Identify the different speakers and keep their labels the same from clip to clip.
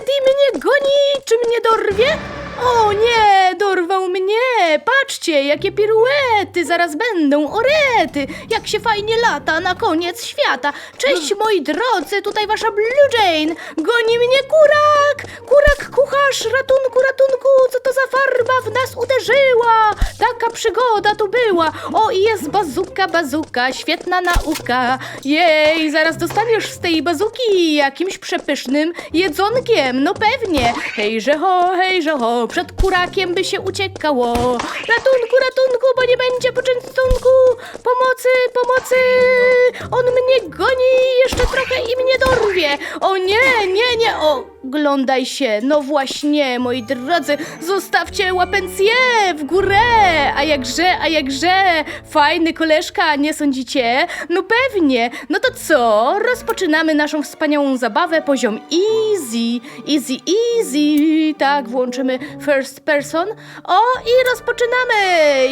Speaker 1: Freddy mnie goni! Czy mnie dorwie? O nie, dorwał mnie! Patrzcie, jakie piruety zaraz będą, orety! Jak się fajnie lata na koniec świata! Cześć moi drodzy, tutaj wasza Blue Jane! Goni mnie kurak! Kurak, kucharz, ratunku, ratunku! Co to za farba w nas uderzyła? Taka przygoda tu była! O, i jest bazuka, bazuka, świetna nauka! Jej, zaraz dostaniesz z tej bazuki jakimś przepysznym jedzonkiem, no pewnie! Hejże ho, hejże ho, przed kurakiem by się uciekało! Ratunku, ratunku, bo nie będzie poczęstunku! Pomocy, pomocy! On mnie goni, jeszcze trochę i mnie dorwie! O nie, nie, nie, oglądaj się! No właśnie, moi drodzy, zostawcie łapencję w górę! A jakże, a jakże! Fajny koleżka, nie sądzicie? No pewnie! No to co? Rozpoczynamy naszą wspaniałą zabawę, poziom easy, easy, easy, tak, włączymy first person. O, i rozpoczynamy!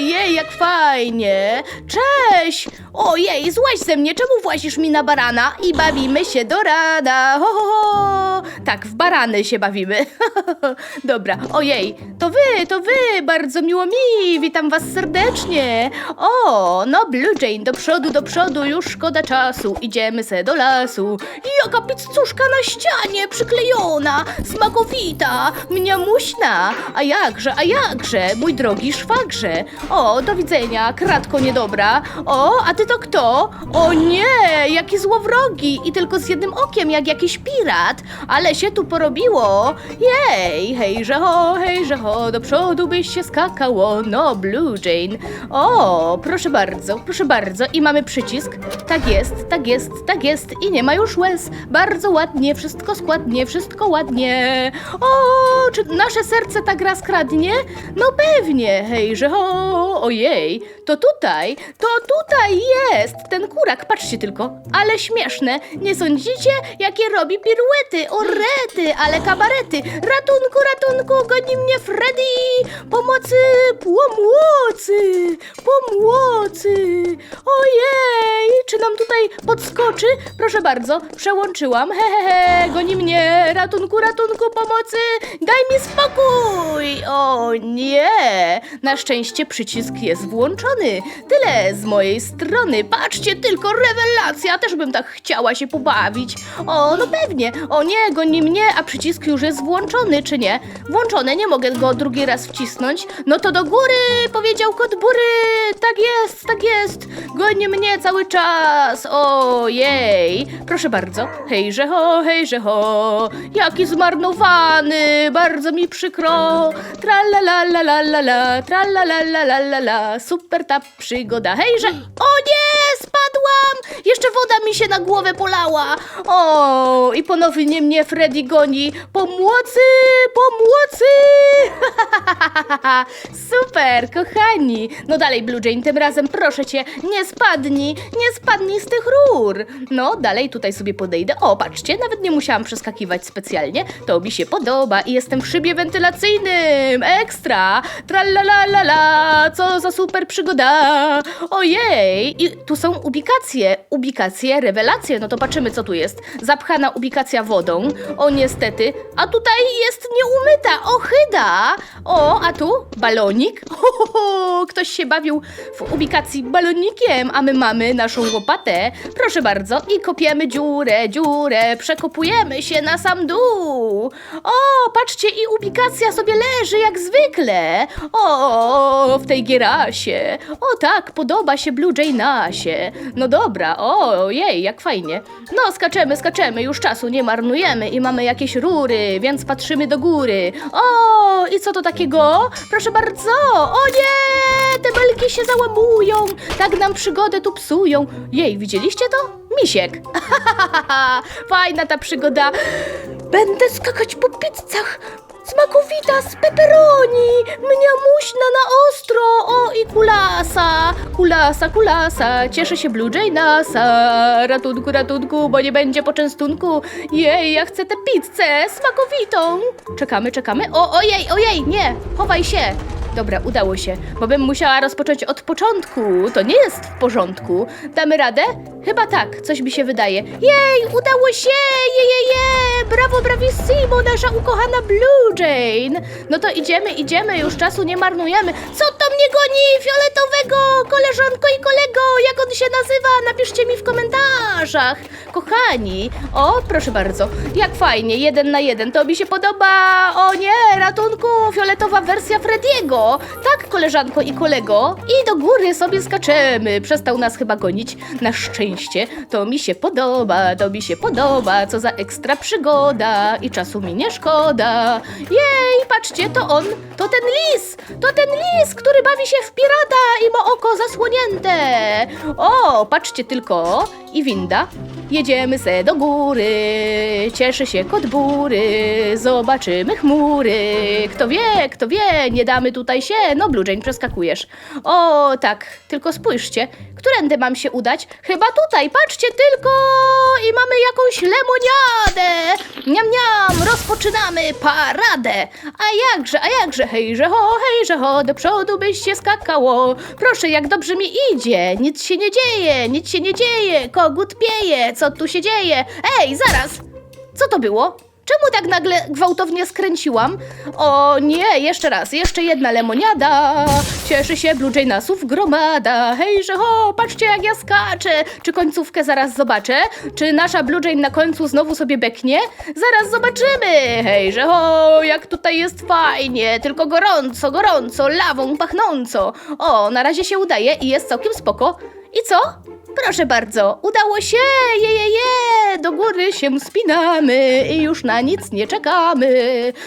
Speaker 1: Jej, jak fajnie! Cześć! Ojej, złaź ze mnie, czemu włazisz mi na barana? I bawimy się do rana! Ho, ho, ho! Tak, w barany się bawimy. Dobra, ojej, to wy, to wy, bardzo miło mi, witam was serdecznie. O, no Blue Jane, do przodu, do przodu, już szkoda czasu, idziemy se do lasu. Jaka pizzuszka na ścianie, przyklejona, smakowita, mniamuśna. A jakże, a jakże, mój drogi szwagrze. O, do widzenia, kratko niedobra. O, a ty to kto? O nie, jaki złowrogi i tylko z jednym okiem, jak jakiś pirat. Ale się tu porobiło. Jej, hejże ho, hejże ho, do przodu byś się skakało. No, Blue Jane. O, proszę bardzo, proszę bardzo. I mamy przycisk. Tak jest, tak jest, tak jest. I nie ma już łez. Bardzo ładnie, wszystko składnie, wszystko ładnie. O, czy nasze serce ta gra skradnie? No pewnie, hejże ho, ojej. To tutaj, to tutaj jest ten kurak, patrzcie tylko. Ale śmieszne, nie sądzicie? Jakie robi piruety, orety, ale kabarety. Ratunku, ratunku, goni mnie Freddy. Pomocy, pomocy, pomocy. Ojej, czy nam tutaj podskoczy? Proszę bardzo, przełączyłam. Hehehe, goni mnie. Ratunku, ratunku, pomocy. Daj mi spokój. O nie, na szczęście przycisk jest włączony. Tyle z mojej strony. Patrzcie tylko, rewelacja. Też bym tak chciała się pobawić. O, no pewnie. O nie, goni mnie, a przycisk już jest włączony, czy nie? Włączony, nie mogę go drugi raz wcisnąć. No to do góry, powiedział kot bury. Tak jest, tak jest. Goni mnie cały czas. Ojej. Proszę bardzo. Hejże ho, hejże ho. Jaki zmarnowany. Bardzo mi przykro. Tralalalala, tralalalala, super ta przygoda. Hejże. O nie, spadłam. Jeszcze woda mi się na głowę polała. O, i ponownie mnie Freddy goni. Pomocy, pomocy. Super, kochani. No dalej, Blue Jane, tym razem proszę cię, nie spadnij, nie spadnij z tych rur. No, dalej tutaj sobie podejdę. O, patrzcie, nawet nie musiałam przeskakiwać specjalnie. To mi się podoba i jestem w szybie wentylacyjnym. Ekstra. Tralalala, co za super przygoda. Ojej, i tu są ubikacje. Ubikacje, rewelacje. No to patrzymy, co tu jest. Zapchana ubikacja wodą. O, niestety. A tutaj jest nieumyta, ochyda. O, a tu balonik. Ho, ho, ho. Ktoś się bawił w ubikacji balonikiem, a my mamy naszą łopatę. Proszę bardzo. I kopiemy dziurę, dziurę. Przekopujemy się na sam dół. O, patrzcie, i ubikacja sobie leży jak zwykle. O, w tej gierasie. O tak, podoba się Blue Jane'asie. No dobra, o, jej, jak fajnie. No, skaczemy, skaczemy, już czasu nie marnujemy i mamy jakieś rury, więc patrzymy do góry. O, i co to takiego? Proszę bardzo. O nie, te belki się załamują. Tak nam przygodę tu psują. Jej, widzieliście to? Misiek. Fajna ta przygoda. Będę skakać po pizzach. Smakowita z pepperoni, mniamuśna na ostro, o i kulasa, kulasa, kulasa, cieszę się Blue Jane'asa, ratunku, ratunku, bo nie będzie poczęstunku, jej, ja chcę tę pizzę smakowitą. Czekamy, czekamy, o, ojej, ojej, nie, chowaj się. Dobra, udało się, bo bym musiała rozpocząć od początku. To nie jest w porządku. Damy radę? Chyba tak, coś mi się wydaje. Jej, udało się! Je, je, je! Brawo, bravissimo, nasz nasza ukochana Blue Jane. No to idziemy, idziemy, już czasu nie marnujemy. Co to mnie goni? Fioletowego, koleżanko i kolego, jak on się nazywa? Napiszcie mi w komentarzach. Kochani, o, proszę bardzo, jak fajnie, jeden na jeden, to mi się podoba. O nie, ratunku, fioletowa wersja Frediego. Tak, koleżanko i kolego, i do góry sobie skaczemy. Przestał nas chyba gonić, na szczęście. To mi się podoba, to mi się podoba, co za ekstra przygoda i czasu mi nie szkoda. Jej, patrzcie, to on, to ten lis, to ten lis, który bawi się w pirata i ma oko zasłonięte. O, patrzcie tylko, i winda. Jedziemy se do góry, cieszy się kot bury, zobaczymy chmury. Kto wie, kto wie, nie damy tutaj się. No, Blue przeskakujesz. O, tak, tylko spójrzcie, którędy mam się udać? Chyba tutaj, patrzcie tylko! I mamy jakąś lemoniadę! Niam, niam, rozpoczynamy paradę! A jakże, a jakże, hejże ho, hejże ho, do przodu byś się skakało. Proszę, jak dobrze mi idzie, nic się nie dzieje, nic się nie dzieje, kogut pieje, co tu się dzieje? Ej, zaraz! Co to było? Czemu tak nagle gwałtownie skręciłam? O nie, jeszcze raz, jeszcze jedna lemoniada. Cieszy się Blue Janesów gromada. Hejże ho, patrzcie jak ja skaczę. Czy końcówkę zaraz zobaczę? Czy nasza Blue na końcu znowu sobie beknie? Zaraz zobaczymy. Hejże ho, jak tutaj jest fajnie. Tylko gorąco, gorąco, lawą pachnąco. O, na razie się udaje i jest całkiem spoko. I co? Proszę bardzo, udało się! Je, je, je! Do góry się spinamy i już na nic nie czekamy.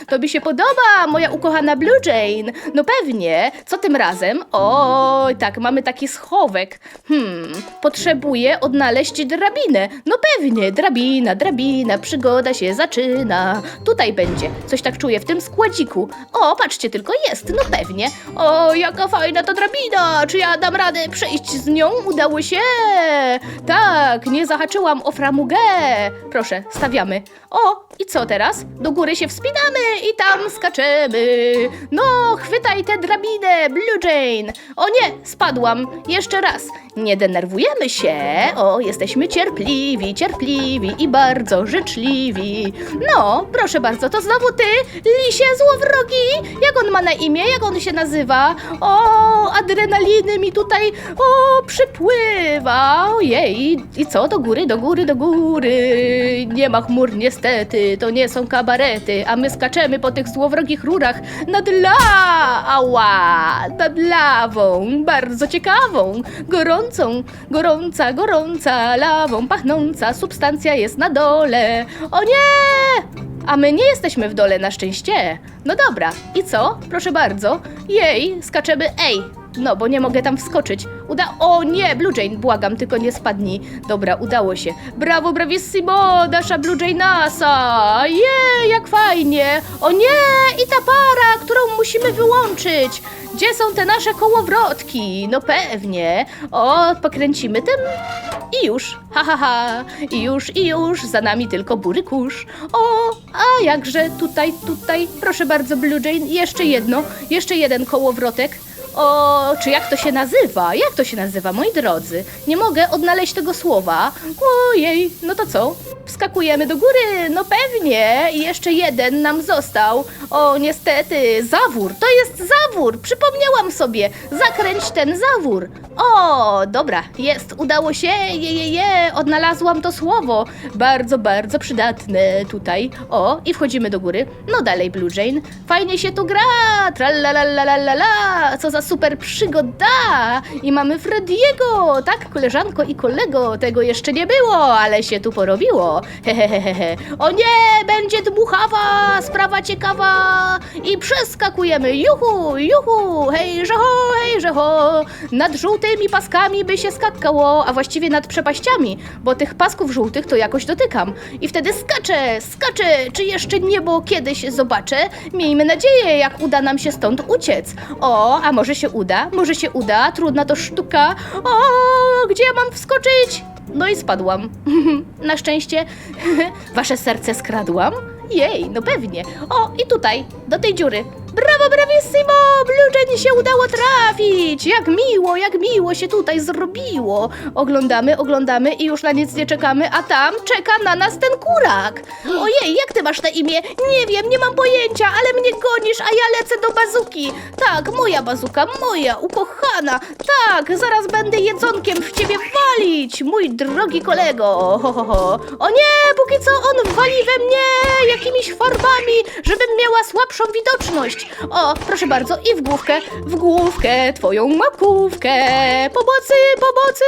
Speaker 1: To mi się podoba, moja ukochana Blue Jane. No pewnie. Co tym razem? Oj, tak, mamy taki schowek. Hmm, potrzebuję odnaleźć drabinę. No pewnie, drabina, drabina, przygoda się zaczyna. Tutaj będzie. Coś tak czuję w tym składziku. O, patrzcie, tylko jest, no pewnie. O, jaka fajna ta drabina! Czy ja dam radę przejść z nią? Udało się! Tak, nie zahaczyłam o framugę. Proszę, stawiamy. O, i co teraz? Do góry się wspinamy i tam skaczemy. No, chwytaj tę drabinę, Blue Jane. O nie, spadłam. Jeszcze raz. Nie denerwujemy się. O, jesteśmy cierpliwi, cierpliwi i bardzo życzliwi. No, proszę bardzo, to znowu ty, lisie złowrogi. Jak on ma na imię? Jak on się nazywa? O, adrenaliny mi tutaj, o, przypływa. Ojej, i co? Do góry, do góry, do góry. Nie ma chmur niestety, to nie są kabarety, a my skaczemy po tych złowrogich rurach nad la... Nad lawą, bardzo ciekawą, gorącą, gorąca, gorąca, lawą pachnąca, substancja jest na dole. O nie! A my nie jesteśmy w dole na szczęście. No dobra, i co? Proszę bardzo. Jej, skaczemy. Ej, no bo nie mogę tam wskoczyć. Uda. O nie, Blue Jane, błagam, tylko nie spadnij. Dobra, udało się. Brawo, bravissimo, nasza Blue Jane NASA. Je, jak fajnie. O nie, i ta para, którą musimy wyłączyć. Gdzie są te nasze kołowrotki? No pewnie. O, pokręcimy tym. I już, ha, ha, ha, i już, i już, za nami tylko bury kurz. O, a jakże tutaj, tutaj, proszę bardzo, Blue Jane, jeszcze jedno, jeszcze jeden kołowrotek. O, czy jak to się nazywa? Jak to się nazywa, moi drodzy? Nie mogę odnaleźć tego słowa. Ojej, no to co? Wskakujemy do góry, no pewnie. I jeszcze jeden nam został. O, niestety, zawór. To jest zawór. Przypomniałam sobie. Zakręć ten zawór. O, dobra, jest, udało się. Je, je, je. Odnalazłam to słowo. Bardzo, bardzo przydatne tutaj. O, i wchodzimy do góry. No dalej, Blue Jane. Fajnie się tu gra. Tralalalala. Co za super przygoda. I mamy Frediego. Tak, koleżanko i kolego. Tego jeszcze nie było, ale się tu porobiło. Hehehehe. O nie, będzie dmuchawa. Sprawa ciekawa. I przeskakujemy. Juhu, juhu. Hejże ho, hejże ho. Nad żółtymi paskami by się skakało, a właściwie nad przepaściami, bo tych pasków żółtych to jakoś dotykam. I wtedy skaczę, skaczę. Czy jeszcze niebo kiedyś zobaczę? Miejmy nadzieję, jak uda nam się stąd uciec. O, a może się uda? Może się uda? Trudna to sztuka. O, gdzie mam wskoczyć? No i spadłam. Na szczęście wasze serce skradłam. Jej, no pewnie. O, i tutaj, do tej dziury. Brawo, bravissimo! Blue Jane się udało trafić! Jak miło, jak miło się tutaj zrobiło! Oglądamy, oglądamy i już na nic nie czekamy, a tam czeka na nas ten kurak! Ojej, jak ty masz na imię? Nie wiem, nie mam pojęcia, ale mnie gonisz, a ja lecę do bazuki! Tak, moja bazuka, moja, ukochana! Tak, zaraz będę jedzonkiem w ciebie walić, mój drogi kolego! Ho, ho, ho. O nie, póki co on wali we mnie jakimiś farbami, żebym miała słabszą widoczność. O, proszę bardzo, i w główkę, w główkę, twoją makówkę. Pomocy, pomocy!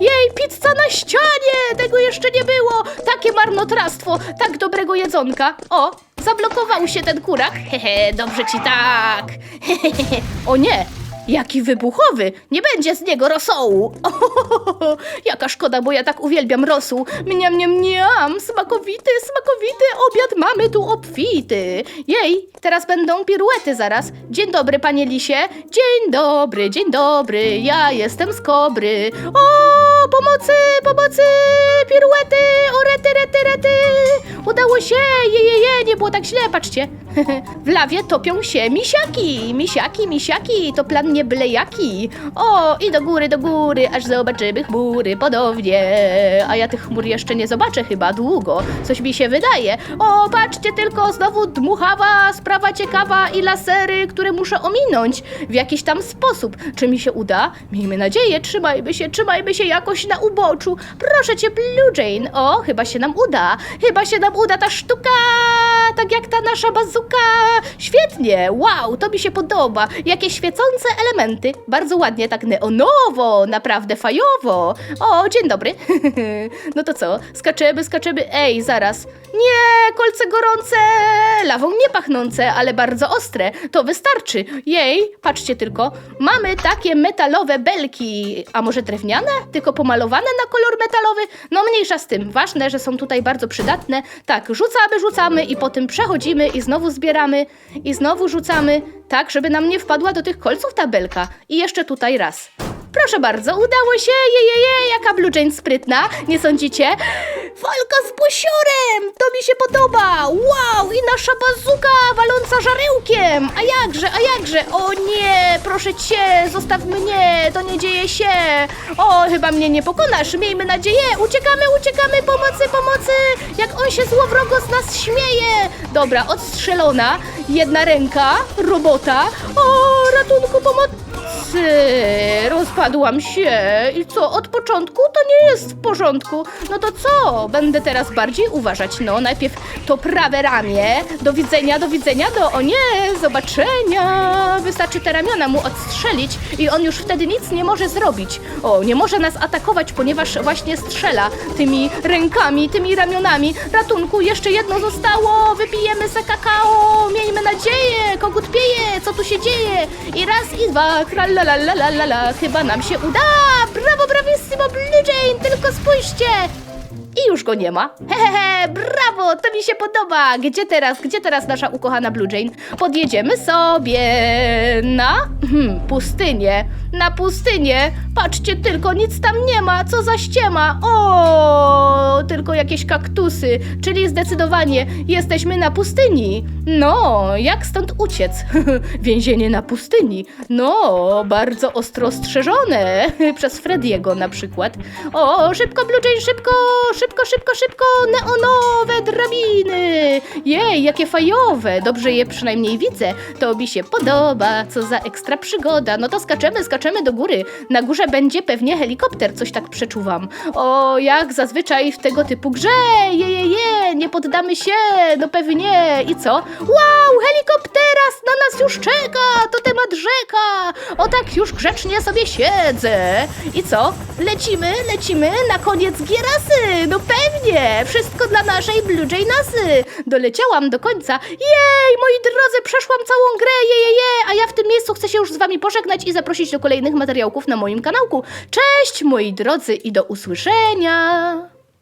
Speaker 1: Jej, pizza na ścianie! Tego jeszcze nie było! Takie marnotrawstwo, tak dobrego jedzonka. O, zablokował się ten kurak. Hehe, dobrze ci tak. Hehehe. O nie, Jaki wybuchowy! Nie będzie z niego rosołu! Ohohoho, jaka szkoda, bo ja tak uwielbiam rosół. Mniam, mniam, mniam! Smakowity, smakowity obiad mamy tu obfity! Jej, teraz będą piruety zaraz. Dzień dobry, panie lisie. Dzień dobry, dzień dobry, ja jestem z kobry. Pomocy, pomocy! Piruety, orety, rety, rety! Udało się! Je, je, je, nie było tak źle, patrzcie. W lawie topią się misiaki, misiaki, misiaki, to plan nie byle jaki. O, i do góry, do góry, aż zobaczymy chmury ponownie. A ja tych chmur jeszcze nie zobaczę chyba długo, coś mi się wydaje. O, patrzcie tylko, znowu dmuchawa, sprawa ciekawa i lasery, które muszę ominąć w jakiś tam sposób. Czy mi się uda? Miejmy nadzieję, trzymajmy się, trzymajmy się jakoś na uboczu. Proszę cię, Blue Jane. O, chyba się nam uda, chyba się nam uda ta sztuka, tak jak ta nasza bazuka. Świetnie, wow, to mi się podoba. Jakie świecące elementy, bardzo ładnie, tak neonowo, naprawdę fajowo. O, dzień dobry. no to co, skaczemy, skaczemy, ej, zaraz. Nie, kolce gorące, lawą nie pachnące, ale bardzo ostre, to wystarczy. Jej, patrzcie tylko, mamy takie metalowe belki, a może drewniane, tylko pomalowane na kolor metalowy? No mniejsza z tym, ważne, że są tutaj bardzo przydatne. Tak, rzucamy, rzucamy i potem przechodzimy i znowu zbieramy i znowu rzucamy, tak, żeby nam nie wpadła do tych kolców ta belka. I jeszcze tutaj raz. Proszę bardzo, udało się, je, je, je, jaka Blue Jane sprytna, nie sądzicie? Walka z posiorem, to mi się podoba, wow, i nasza bazuka waląca żarełkiem, a jakże, a jakże, o nie, proszę cię, zostaw mnie, to nie dzieje się, o, chyba mnie nie pokonasz, miejmy nadzieję, uciekamy, uciekamy, pomocy, pomocy, jak on się złowrogo z nas śmieje, dobra, odstrzelona, jedna ręka, robota, o, ratunku, pomocy, rozpadłam się. I co, od początku to nie jest w porządku. No to co? Będę teraz bardziej uważać. No, najpierw to prawe ramię. Do widzenia, do widzenia, do o nie, zobaczenia. Wystarczy te ramiona mu odstrzelić i on już wtedy nic nie może zrobić. O, nie może nas atakować, ponieważ właśnie strzela tymi rękami, tymi ramionami. Ratunku, jeszcze jedno zostało. Wypijemy se kakao. Miejmy nadzieję. Kogut pieje. Co tu się dzieje? I raz, i dwa. Kralalalala. Chyba nam się uda. Brawo, bravissimo, Blue Jane. Tylko spójrzcie. I już go nie ma. Hehehe, brawo, to mi się podoba. Gdzie teraz, gdzie teraz nasza ukochana Blue Jane? Podjedziemy sobie na hmm, pustynię. Na pustynię. Patrzcie tylko, nic tam nie ma. Co za ściema. O, tylko jakieś kaktusy. Czyli zdecydowanie jesteśmy na pustyni. No, jak stąd uciec? Więzienie na pustyni. No, bardzo ostro strzeżone. Przez Frediego na przykład. O, szybko, Blue Jane, szybko, szybko, szybko, szybko. Neonowe drabiny. Jej, jakie fajowe. Dobrze je przynajmniej widzę. To mi się podoba. Co za ekstra przygoda. No to skaczemy, skaczemy do góry. Na górze będzie pewnie helikopter, coś tak przeczuwam. O, jak zazwyczaj w tego typu grze. Je, je, je, nie poddamy się. No pewnie. I co? Wow, helikopteras na nas już czeka. To temat rzeka. O tak już grzecznie sobie siedzę. I co? Lecimy, lecimy na koniec gierasy. No pewnie. Wszystko dla naszej Blue Jaynasy. Doleciałam do końca. Jej, moi drodzy, przeszłam całą grę. Je, je. A ja w tym miejscu chcę się już z wami pożegnać i zaprosić do kolejnych materiałków na moim kanałku. Cześć, moi drodzy, i do usłyszenia.